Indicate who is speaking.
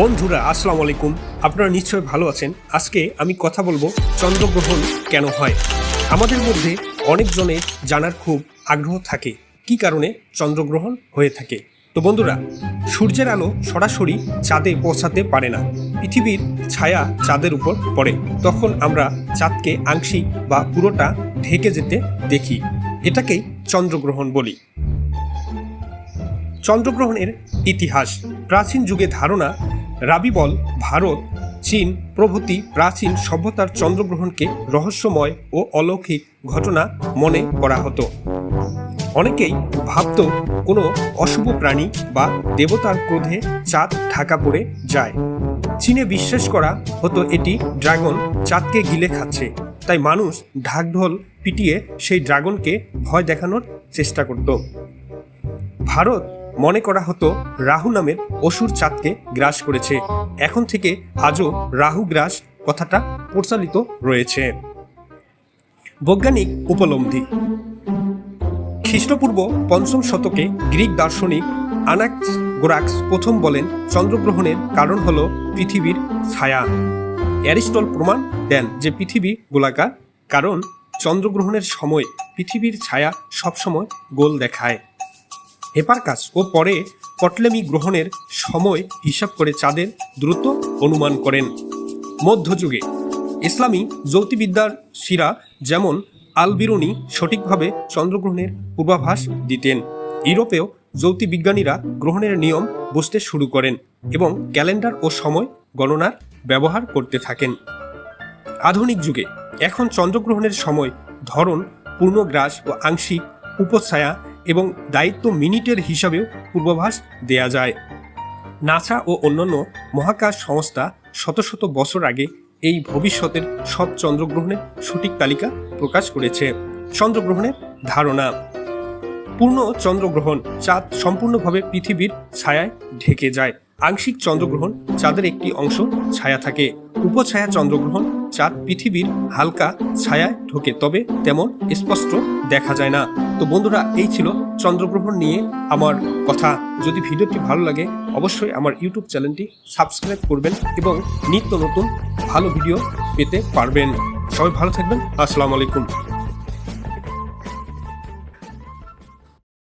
Speaker 1: বন্ধুরা, আসসালামু আলাইকুম। আপনারা নিশ্চয়ই ভালো আছেন। আজকে আমি কথা বলব চন্দ্রগ্রহণ কেন হয়? আমাদের মধ্যে অনেকজনের জানার খুব আগ্রহ থাকে, কি কারণে চন্দ্রগ্রহণ হয়ে থাকে। তো বন্ধুরা, সূর্যের আলো সরাসরি চাঁদে পৌঁছাতে পারে না। পৃথিবীর ছায়া চাঁদের উপর পড়ে। তখন আমরা চাঁদকে আংশিক বা পুরোটা ঢেকে যেতে দেখি। এটাকেই চন্দ্রগ্রহণ বলি। চন্দ্রগ্রহণের ইতিহাস। প্রাচীন যুগে ধারণা রাবিবল ভারত, চীন, প্রভৃতি প্রাচীন সভ্যতার চন্দ্রগ্রহণকে রহস্যময় ও অলৌকিক ঘটনা মনে করা হতো। অনেকেই ভাবত কোনো অশুভ প্রাণী বা দেবতার ক্রোধে চাঁদ ঢাকা পড়ে যায়। চীনে বিশ্বাস করা হতো এটি ড্রাগন চাঁদকে গিলে খাচ্ছে। তাই মানুষ ঢাকঢোল পিটিয়ে সেই ড্রাগনকে ভয় দেখানোর চেষ্টা করত। ভারত মনে করা হতো রাহু নামের অসুর চাঁদকে গ্রাস করেছে। এখন থেকে আজও রাহু গ্রাস কথাটা প্রচলিত রয়েছে। বৈজ্ঞানিক উপলব্ধি। খ্রিস্টপূর্ব পঞ্চম শতকে গ্রিক দার্শনিক আনাক্স গোরাক্স প্রথম বলেন, চন্দ্রগ্রহণের কারণ হল পৃথিবীর ছায়া। অ্যারিস্টল প্রমাণ দেন যে পৃথিবী গোলাকার, কারণ চন্দ্রগ্রহণের সময় পৃথিবীর ছায়া সবসময় গোল দেখায়। হেপারকাস ও পরে কটলেমি গ্রহণের সময় হিসাব করে চাঁদের দ্রুত অনুমান করেন। মধ্যযুগে ইসলামী জ্যোতির্বিদ্যার শিরা যেমন আলবিরুনি সঠিকভাবে চন্দ্রগ্রহণের পূর্বাভাস দিতেন, ইউরোপেও জ্যোতির্বিজ্ঞানীরা গ্রহণের নিয়ম বুঝতে শুরু করেন এবং ক্যালেন্ডার ও সময় গণনার ব্যবহার করতে থাকেন। আধুনিক যুগে এখন চন্দ্রগ্রহণের সময় ধরন, পূর্ণগ্রাস ও আংশিক উপছায়া এবং দায়িত্ব মিনিটের হিসাবেও পূর্বাভাস দেয়া যায়। নাসা ও অন্যান্য মহাকাশ সংস্থা শত শত বছর আগে এই ভবিষ্যতের সব চন্দ্রগ্রহণের সঠিক তালিকা প্রকাশ করেছে। চন্দ্রগ্রহণের ধারণা। পূর্ণ চন্দ্রগ্রহণ চাঁদ সম্পূর্ণভাবে পৃথিবীর ছায়ায় ঢেকে যায়। আংশিক চন্দ্রগ্রহণ চাঁদের একটি অংশ, ছায়া থাকে। উপছায়া চন্দ্রগ্রহণ চাঁদ পৃথিবীর হালকা ছায়ায় ঢোকে, তবে তেমন স্পষ্ট দেখা যায় না। তো বন্ধুরা, এই ছিল চন্দ্রগ্রহণ নিয়ে আমার কথা। যদি ভিডিওটি ভালো লাগে, অবশ্যই আমার ইউটিউব চ্যানেলটি সাবস্ক্রাইব করবেন এবং নিত্য নতুন ভালো ভিডিও পেতে পারবেন। সবাই ভালো থাকবেন। আসসালামু আলাইকুম।